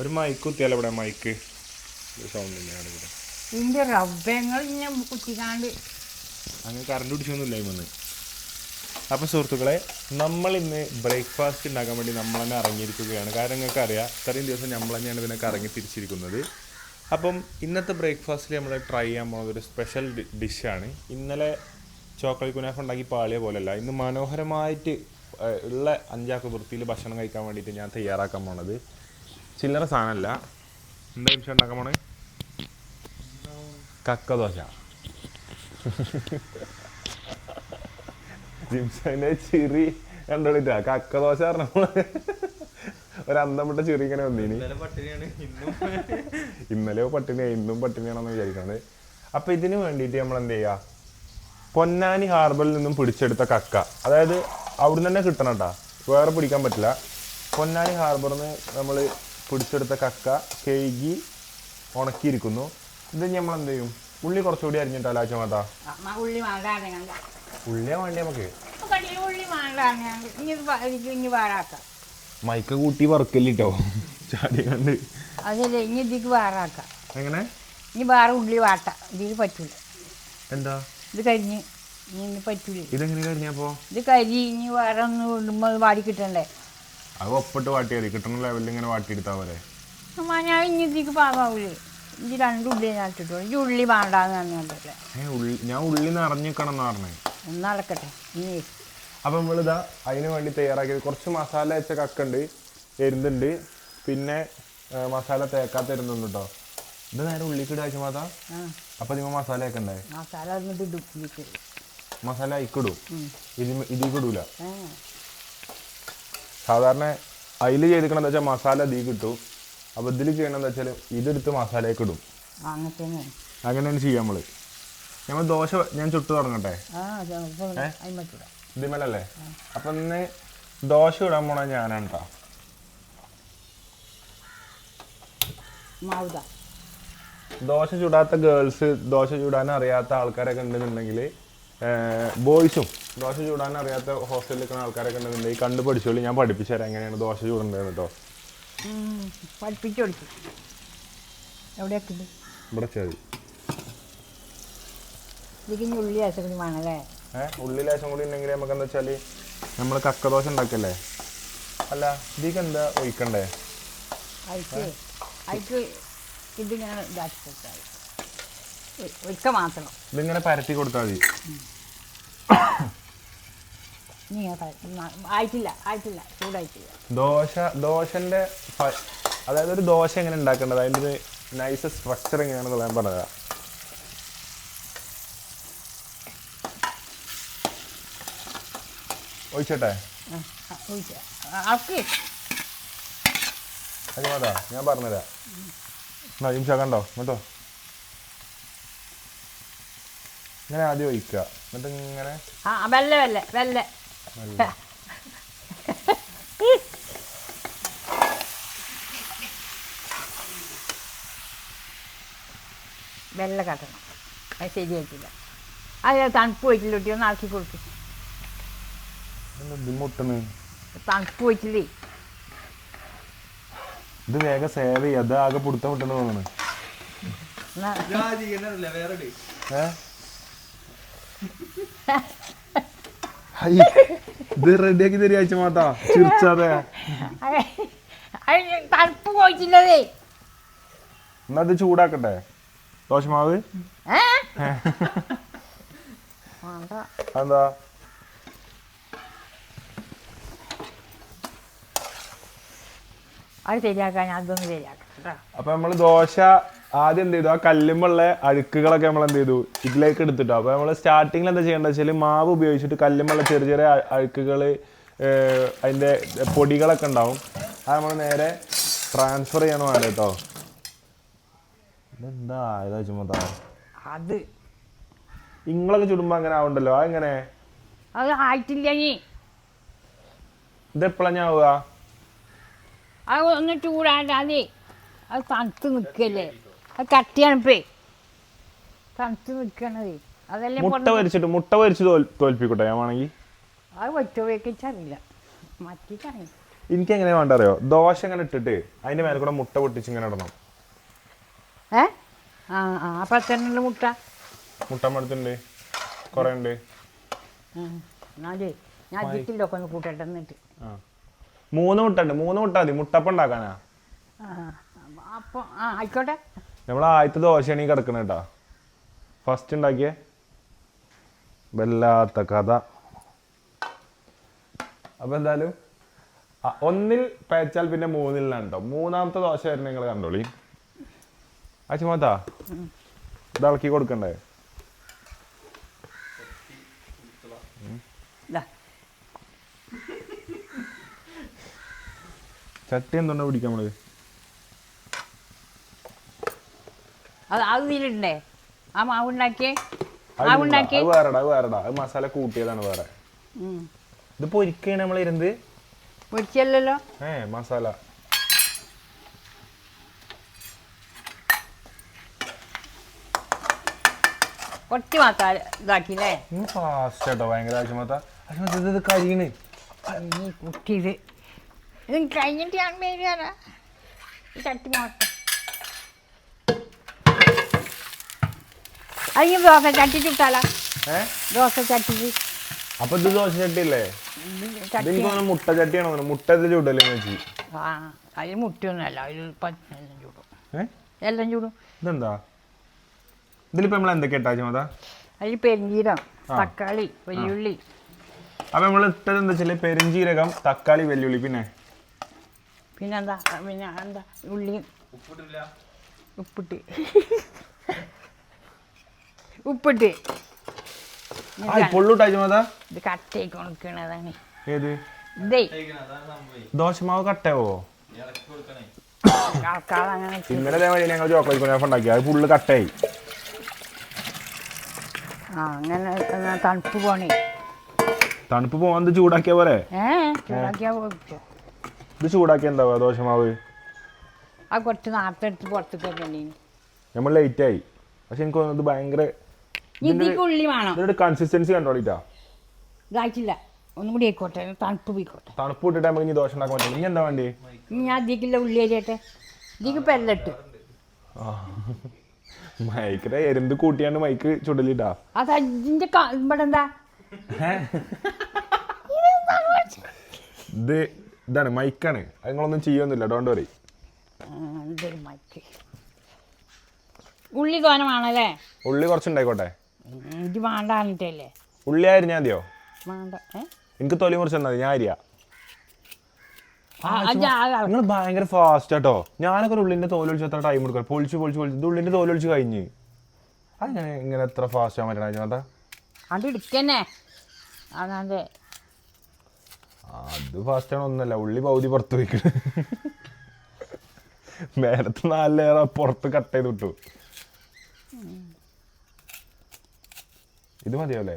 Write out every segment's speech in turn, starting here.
ഒരു മൈക്ക് കുത്തിയാലോ ഇവിടെ mic sound തന്നെയാണ് ഇവിടെ? ഇതിന്റെ റബ്ബങ്ങൾ ഞാൻ കുത്തിക്കാണ്ട്. അങ്ങനെ കറണ്ട് പിടിച്ചൊന്നുമില്ല ഇന്ന് അപ്പം സുഹൃത്തുക്കളെ നമ്മൾ ഇന്ന് ബ്രേക്ക്ഫാസ്റ്റ് ഉണ്ടാക്കാൻ വേണ്ടി നമ്മൾ തന്നെ ഇറങ്ങിയിരിക്കുകയാണ്. കാരണം നിങ്ങൾക്ക് അറിയാം ഇത്രയും ദിവസം നമ്മൾ തന്നെയാണ് ഇതിനൊക്കെ ഇറങ്ങി തിരിച്ചിരിക്കുന്നത്. അപ്പം ഇന്നത്തെ ബ്രേക്ക്ഫാസ്റ്റിൽ നമ്മൾ ട്രൈ ചെയ്യാൻ പോകുന്നത് ഒരു സ്പെഷ്യൽ ഡിഷാണ് ഇന്നലെ ചോക്ലേറ്റ് കുനാഫ് ഉണ്ടാക്കി പാളിയ പോലെയല്ല ഇന്ന് മനോഹരമായിട്ട് ഉള്ള അഞ്ചാക്ക് വൃത്തിയിൽ ഭക്ഷണം കഴിക്കാൻ വേണ്ടിയിട്ട് ഞാൻ തയ്യാറാക്കാൻ പോണത്. ചില്ലറ സാധനമല്ല. എന്താ നിമിഷം ഉണ്ടാക്കാൻ പോണേ? കക്ക ദോശ ജിംസന്റെ ചിരി കണ്ടോളിട്ടാ. കക്ക ദോശ പറഞ്ഞ ഒരു അന്തമിട്ട ചിരി ഇങ്ങനെ വന്നീനി. ഇന്നലെയോ പട്ടിണി ഇന്നും. പട്ടിണിയാണെന്ന് വിചാരിക്കുന്നത് അപ്പൊ ഇതിനു വേണ്ടിയിട്ട് നമ്മൾ എന്ത് ചെയ്യാ? പൊന്നാനി ഹാർബറിൽ നിന്നും പിടിച്ചെടുത്ത കക്ക. അതായത് അവിടുന്ന് തന്നെ കിട്ടണം കേട്ടാ വേറെ പിടിക്കാൻ പറ്റില്ല. പൊന്നാനി ഹാർബറിൽ നിന്ന് നമ്മൾ പിടിച്ചെടുത്ത കക്ക കഴുകി ഉണക്കിയിരിക്കുന്നു. ഇത് നമ്മൾ എന്ത് ചെയ്യും? ഉള്ളി കുറച്ചുകൂടി അരിഞ്ഞിട്ടാ ലാച്ച മാതാ? ഉള്ളി ഉള്ളിയാ വേണ്ടി നമുക്ക്? മൈക്ക കൂട്ടി വറുക്കല്ലോ ചാടി കണ്ട് അതല്ല ഇനി ഇതിക്ക് വേറാക്കാം. എങ്ങനെ? ഇനി വേറെ ഉള്ളി വാട്ട. ഇതിന് പറ്റൂല. എന്താ? ഇത് കരിഞ്ഞ് ഇനി പറ്റൂല. ഇതെങ്ങനെ കരിഞ്ഞപ്പോ ഇത് കരി ഇനി വേറെ ഒന്ന് വാടി കിട്ടണ്ടേ? അത് ഒപ്പിട്ട് വാട്ടിയാൽ മതി കിട്ടുന്ന ലെവലിൽ ഇങ്ങനെ വാട്ടിയെടുത്താ പോരെ. പോലെ ഞാൻ ഇനി ഇതിക്ക് പാകാവൂലേ? ഇത് രണ്ട് ഉള്ളി ഇട്ടിട്ടുള്ളൂ ഈ ഉള്ളി വേണ്ടാന്ന് പറഞ്ഞല്ലേ ഞാൻ ഉള്ളി നിറഞ്ഞിക്കണം എന്ന് പറഞ്ഞേ. ഒന്ന് നടക്കട്ടെ അപ്പം നമ്മളിതാ അതിന് വേണ്ടി തയ്യാറാക്കിയത് കുറച്ച് മസാല വെച്ച കക്കുണ്ട് എരുന്നുണ്ട് പിന്നെ മസാല തേക്കാത്ത എരുന്നുണ്ട് കേട്ടോ ഇത് നേരെ ഉള്ളിക്ക് ആഴ്ച മാതാ. അപ്പൊ നിങ്ങൾ മസാല ഒക്കെ ഉണ്ടായി മസാല മസാല അയിക്കിടും. ഇതിൽ ഇടൂല. സാധാരണ അതിൽ ചെയ്തിക്കണമെന്ന് വെച്ചാൽ മസാല തീ കിട്ടും. അപ്പോൾ ഇതിൽ ചെയ്യണമെന്ന് വെച്ചാൽ ഇതെടുത്ത് മസാലയൊക്കെ ഇടും. അങ്ങനെയാണ് ചെയ്യാം നമ്മൾ നമ്മൾ ദോശ ഞാൻ ചുട്ടു തുടങ്ങട്ടെ? ഇതിമേലല്ലേ അപ്പം ഇന്ന് ദോശ ഇടാൻ പോണ ഞാനാണ് കേട്ടോ ദോശ ചുടാത്ത ഗേൾസ് ദോശ ചുടാൻ അറിയാത്ത ആൾക്കാരൊക്കെ ഉണ്ടെന്നുണ്ടെങ്കിൽ ബോയ്സും ദോശ ചൂടാൻ അറിയാത്ത ഹോസ്റ്റലിൽ നിൽക്കുന്ന ആൾക്കാരൊക്കെ ഉണ്ടെന്നുണ്ടെങ്കിൽ കണ്ടു പഠിച്ചോളൂ ഞാൻ പഠിപ്പിച്ചു തരാം. എങ്ങനെയാണ് ദോശ ചൂടേണ്ടത് കേട്ടോ പഠിപ്പിച്ചു കൊടുക്കും. എവിടെയൊക്കെ ഉണ്ട് ഇവിടെ ചേരി ഇതിക്ക് ഇനി ഉള്ളി അരച്ചക്കണി വേണമല്ലേ ഏഹ് ഉള്ളി ലേശം കൂടി ഉണ്ടെങ്കിൽ നമുക്ക് എന്താ വെച്ചാൽ നമ്മൾ കക്ക ദോശ ഉണ്ടാക്കല്ലേ? അല്ല ഇതിക്ക് എന്താ ഒഴിക്കണ്ടേ? അതിക്ക് അതിക്ക് ഇതിങ്ങനെ ഇതാക്കി കൊടുത്താൽ മതി. ഒരിക്കൽ മാത്രം. ഇതിങ്ങനെ പരത്തി കൊടുത്താൽ മതി. നീ ആയിട്ടില്ല ആയിട്ടില്ല ചൂടായിട്ടില്ല. ദോശ ദോശന്റെ അതായത് ഒരു ദോശ എങ്ങനെ ഉണ്ടാക്കേണ്ടത്? അതിന്റെ ഒരു നൈസ് സ്ട്രക്ചർ എങ്ങനെയാണെന്ന് ഞാൻ പറഞ്ഞതാ ഒഴിച്ചോട്ടെ? ഞാൻ പറഞ്ഞുതരാം. എന്നാ ജിംഷ കണ്ടോ? കേട്ടോ ഇങ്ങനെ ആദ്യം ഒഴിക്കുക. എന്നിട്ട് ഇങ്ങനെ ആ വെല്ല വെല്ല വെല്ല വെള്ള കട്ടണം. അത് ശരിയായിട്ടില്ല. അത് തണുപ്പ് പോയിട്ടില്ല കുട്ടി? ഒന്ന് ആക്കി കൊടുക്കും. തണുപ്പ് പോയിട്ടില്ലേ ഇത് വേഗം സേവ് ചെയ്യുക അത് ആകെ പിടുത്തം വിട്ടെന്ന് തോന്നുന്നു വേറെ ഇത് റെഡിയാക്കി തരിക മാത്താ ചിരിച്ചാതെ. തണുപ്പ് പോയിട്ടില്ലതേ. എന്നാ ഇത് ചൂടാക്കട്ടെ. ദോശമാവ്? എന്താ അത് ശരിയാക്കാൻ അതൊന്ന് ശരിയാക്കാം. അപ്പൊ നമ്മൾ ദോശ ആദ്യം എന്ത് ചെയ്തു? ആ കല്ലുമ്പുള്ള അഴുക്കുകളൊക്കെ നമ്മൾ എന്ത് ചെയ്തു? ഇതിലേക്ക് എടുത്തിട്ടു. അപ്പൊ നമ്മൾ സ്റ്റാർട്ടിങ്ങിൽ എന്താ ചെയ്യേണ്ടത് വെച്ചാൽ മാവ് ഉപയോഗിച്ചിട്ട് കല്ലുമ്പുള്ള ചെറിയ ചെറിയ അഴുക്കുകൾ അതിന്റെ പൊടികളൊക്കെ ഉണ്ടാവും. അത് നമ്മൾ നേരെ ട്രാൻസ്ഫർ ചെയ്യണം വേണ്ട കേട്ടോ. ഇതെന്താ? ഇതാ ചുമത്താ? അത്. നിങ്ങളൊക്കെ ചുടുമ്പോ അങ്ങനെ ആവണ്ടല്ലോ അതെങ്ങനെ അത് ആയിട്ടില്ല ഇനി. ഇത് എപ്പോഴാ ഞാൻ ആവുക? അത് ഒന്ന് ചൂടാണ്ടാതെ അത് തണുത്ത് നിൽക്കല്ലേ അത് കട്ടിയാണിപ്പേ തണുത്ത് നിൽക്കണത് അതല്ലേ മുട്ട വരിച്ചിട്ട് മുട്ട വരിച്ച് തോൽ തോൽപ്പിക്കട്ടെ ഞാൻ വേണമെങ്കിൽ? അത് പറ്റുമോ വെക്കറിയില്ല മറ്റിക്കറിയില്ല എനിക്ക് എങ്ങനെ വേണ്ട അറിയോ ദോശ ഇങ്ങനെ ഇട്ടിട്ട് അതിന്റെ മേലെ കൂടെ മുട്ട പൊട്ടിച്ച് ഇങ്ങനെ ഇടണം. ഏ? ആ ആ അപ്പം എത്ര മുട്ട? മുട്ട മടുത്തുണ്ട് കുറേ ഉണ്ട്. ഉം. എന്നാലേ ഞാൻ ജിറ്റിലൊക്കെ ഒന്ന് കൂട്ടട്ടെ എന്നിട്ട്. ആ. മൂന്ന് മുട്ട ഉണ്ട്. മൂന്ന് മുട്ട മതി. മുട്ടപ്പം ഉണ്ടാക്കാനാ. ആ അപ്പോൾ ആ ആയിക്കോട്ടെ. നമ്മൾ ആദ്യത്തെ ദോശയാണ് ഈ കിടക്കണ കേട്ടാ. ഫസ്റ്റ് ഉണ്ടാക്കിയേ വല്ലാത്ത കഥ. അപ്പൊ എന്തായാലും ഒന്നിൽ പേച്ചാൽ പിന്നെ മൂന്നിലാണ് കേട്ടോ മൂന്നാമത്തെ ദോശ വരുന്ന നിങ്ങൾ കണ്ടോളി. അച്ചുമാത്താ ഇത് ഇളക്കി കൊടുക്കണ്ടേ? ചട്ടി എന്തുണ്ടോ പിടിക്കാം നമ്മൾ? അത് അത് ആ മാവുണ്ടാക്കിയേ മാവുണ്ടാക്കി അത് വേറെടാ അത് വേറെടാ. അത് മസാല കൂട്ടിയതാണ് വേറെ. ഉം. ഇത് പൊരിക്കാണ് നമ്മളിരുന്ന് പൊരിച്ചല്ലോ ഏ മസാല. കുറച്ച് മസാല ഇതാക്കിയില്ലേ? ഫാസ്റ്റ് കേട്ടോ ഭയങ്കര ഇത് ഇത് കരിയണ്. കുട്ടിയത്. ഇത് കഴിഞ്ഞിട്ട് ഞാൻ ഈ ചട്ടി മോട്ടെ അതിന് ദോശ ചട്ടി ചുട്ടാലോ ഏ? ദോശ ചട്ടിക്ക്. അപ്പൊ ഇത് ദോശ ചട്ടിയല്ലേ? ചട്ടി. തോന്നുന്നു മുട്ട ചട്ടിയാണോ തോന്നുന്നു? മുട്ട ഇത് ചൂടല്ലേ വെച്ച് ആ അതിൽ മുട്ടിയൊന്നുമല്ല അതിൽ പ- എല്ലാം ചൂടും. എല്ലാം ചൂടും. ഇതെന്താ? ഇതിലിപ്പോ നമ്മൾ എന്തൊക്കെ ഇട്ടാ ചുമത? അതിൽ പെരിഞ്ചീരം തക്കാളി വെല്ലുള്ളി. അപ്പൊ നമ്മൾ ഇട്ടത് എന്താ വെച്ചാൽ പെരിഞ്ചീരകം തക്കാളി വെല്ലുള്ളി പിന്നെ? പിന്നെന്താ? പിന്നെ എന്താ? ഉള്ളി. ഉപ്പിട്ട്. ഉപ്പിട്ട്. ഇത് കട്ടയൊക്കെ ഉണക്കണതാണ്. ഏത്? ദോശമാവ് കട്ടയാവോ? ഇന്നലെ അതേമാതിരി ഞങ്ങൾ ചോക്ലേറ്റ് കുനാഫ് ഉണ്ടാക്കി. അത് ഫുള്ള് കട്ടയായി അങ്ങനെ തണുപ്പ് പോണേ. തണുപ്പ് പോകാൻ ചൂടാക്കിയ പോലെ. ഇത് ചൂടാക്കിയ എന്താവാ ദോശമാവ്? ആ കുറച്ച് നേരത്തെ എടുത്ത് പുറത്തേക്കൊക്കെ ഉണ്ടീനി നമ്മൾ ലേറ്റ് ആയി. പക്ഷെ എനിക്ക് തോന്നുന്നു ഇത് ഭയങ്കര ഇതിക്ക് ഉള്ളി വേണം. ഇതിന്റെ കൺസിസ്റ്റൻസി കണ്ടോളിട്ടാ? ഇതാക്കില്ല ഒന്നും കൂടി ആയിക്കോട്ടെ തണുപ്പ് പോയിക്കോട്ടെ. തണുപ്പ് ഇട്ടിട്ട് നമുക്ക് ഇനി ദോശ ഉണ്ടാക്കാൻ പറ്റില്ല. ഇനി എന്താ വേണ്ടി? ഞാൻ ഇതിക്കുള്ള ഉള്ളി അരിയട്ടെ ഇതിക്ക് പെല്ലിട്ട് മൈക്കിടെ എരുന്ത് കൂട്ടിയാണ്ട് മൈക്ക് ചുടലിട്ടാ? അത് അതിന്റെ ഇവിടെ എന്താ? ഇത് ഇതാണ് മൈക്കാണ്. നിങ്ങളൊന്നും ചെയ്യൊന്നുമില്ല ഡോണ്ട് വറി മൈക്ക്. ഉള്ളി തോനമാണല്ലേ ഉള്ളി കുറച്ചുണ്ടായിക്കോട്ടെ. ഇത് വേണ്ട പറഞ്ഞിട്ടല്ലേ? ഉള്ളി അരിഞ്ഞാൽ മതിയോ വേണ്ട. ഏ? എനിക്ക് തൊലി മുറിച്ച് തന്നാൽ മതി ഞാൻ അരിയാ. ആ, അത് ആ- നിങ്ങൾ ഭയങ്കര ഫാസ്റ്റ് ആട്ടോ. ഞാനൊക്കെ ഒരു ഉള്ളിന്റെ തോൽ ഒളിച്ച് എത്ര ടൈം എടുക്കാം? പൊളിച്ച് പൊളിച്ച് പൊളിച്ച്. ഇത് ഉള്ളിന്റെ തോൽ ഒളിച്ച് കഴിഞ്ഞ്. അങ്ങനെ ഇങ്ങനെ എത്ര ഫാസ്റ്റ് ആവാൻ പറ്റണ ചേട്ടാ അത് എടുക്കന്നെ. അതെ അത് ഫാസ്റ്റ് ആണ് ഒന്നല്ല. ഉള്ളി പൗതി പുറത്ത് പോയിക്കണ്. നാല് നാലിലേറെ പുറത്ത് കട്ട് ചെയ്ത് വിട്ടു. ഇത് മതിയോ അല്ലേ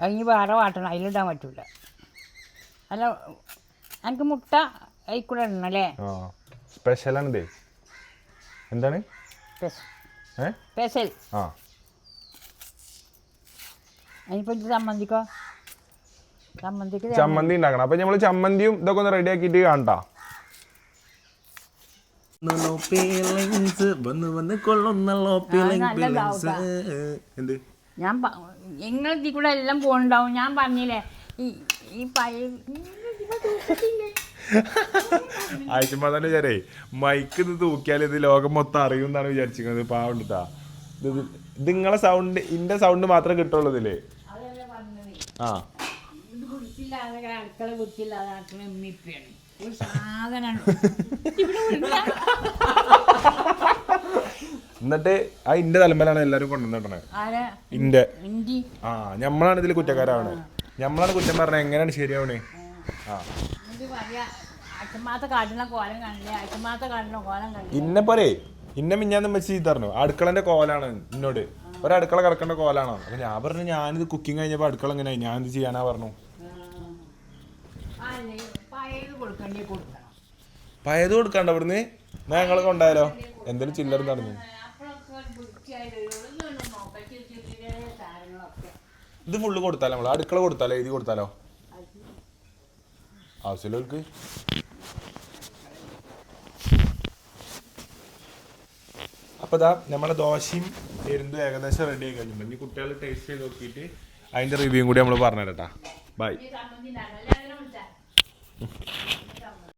അതിന് വേറെ വാട്ടണം. അതിലിടാൻ പറ്റൂല. അല്ല എനിക്ക് മുട്ട അതിക്കൂടെ കൂടെ ഇടണം അല്ലേ? ആ സ്പെഷ്യലാണ് ഇതേ എന്താണ്? ഏ? സ്പെഷ്യൽ ആ. അതിനിപ്പോൾ ഇത് ചമ്മന്തി ഉണ്ടാക്കണം. അപ്പൊ നമ്മൾ ചമ്മന്തിയും ഇതൊക്കെ ഒന്ന് റെഡി ആക്കിയിട്ട് കാണട്ടാ. വന്ന് വന്ന് കൊള്ളുന്നല്ലോ നല്ലതാവൂട്ടാ. എന്ത്? ഞാൻ നിങ്ങൾ ഇതിൽ കൂടെ എല്ലാം പോകണ്ടാവും ഞാൻ പറഞ്ഞില്ലേ ഈ ഈ പഴയ ആഴ്ചമാ തന്നെ വിചാരേ മൈക്ക് ഇത് തൂക്കിയാൽ ഇത് ലോകം മൊത്തം അറിയും എന്നാണ് വിചാരിച്ചിരിക്കുന്നത്. പാവണ്ടിട്ടാ ഇത് ഇത് നിങ്ങളെ സൗണ്ട് ഇന്റെ സൗണ്ട് മാത്രമേ കിട്ടുള്ളൂ ഇതിൽ. ആ. അടുക്കള ഉമ്മിപ്പിയാണ് ഒരു സാധനമാണ് എന്നിട്ട് ആ ഇന്റെ തലമ്പലാണ് എല്ലാരും കൊണ്ടുവന്നിട്ടണേ ഇന്റെ. ആ ഞമ്മളാണ് ഇതിൽ കുറ്റക്കാരാണ് ഞമ്മളാണ് കുറ്റം പറഞ്ഞത് എങ്ങനെയാണ് ശരിയാവണേ? ആ. പറയാ ഇന്നെ പോരെ. ഇന്നെ മിഞ്ഞാന്ന് വെച്ച് തരണു അടുക്കളന്റെ കോലാണ് എന്നോട് ഒരടുക്കള കിടക്കേണ്ട കോലാണോ? അപ്പൊ ഞാൻ പറഞ്ഞു ഞാനിത് കുക്കിംഗ് കഴിഞ്ഞപ്പോ അടുക്കള എങ്ങനെയായി ഞാൻ ഇത് ചെയ്യാനാ പറഞ്ഞു. പയത് കൊടുക്കണ്ട ഇവിടുന്ന്? ഞങ്ങൾ കൊണ്ടായാലോ എന്തെങ്കിലും ചില്ലറ നടന്നു ഇത് ഫുള്ള് കൊടുത്താലോ നമ്മൾ അടുക്കള കൊടുത്താലോ? എഴുതി കൊടുത്താലോ? ആവശ്യമില്ലവർക്ക് അപ്പോൾ ഇതാ നമ്മളെ ദോശയും എരുന്തും ഏകദേശം റെഡി ആയി കഴിഞ്ഞിട്ടുണ്ട് ഇനി കുട്ടികൾ ടേസ്റ്റ് ചെയ്ത് നോക്കിയിട്ട് അതിന്റെ റിവ്യൂ കൂടി നമ്മൾ പറഞ്ഞു തരട്ടാ ബൈ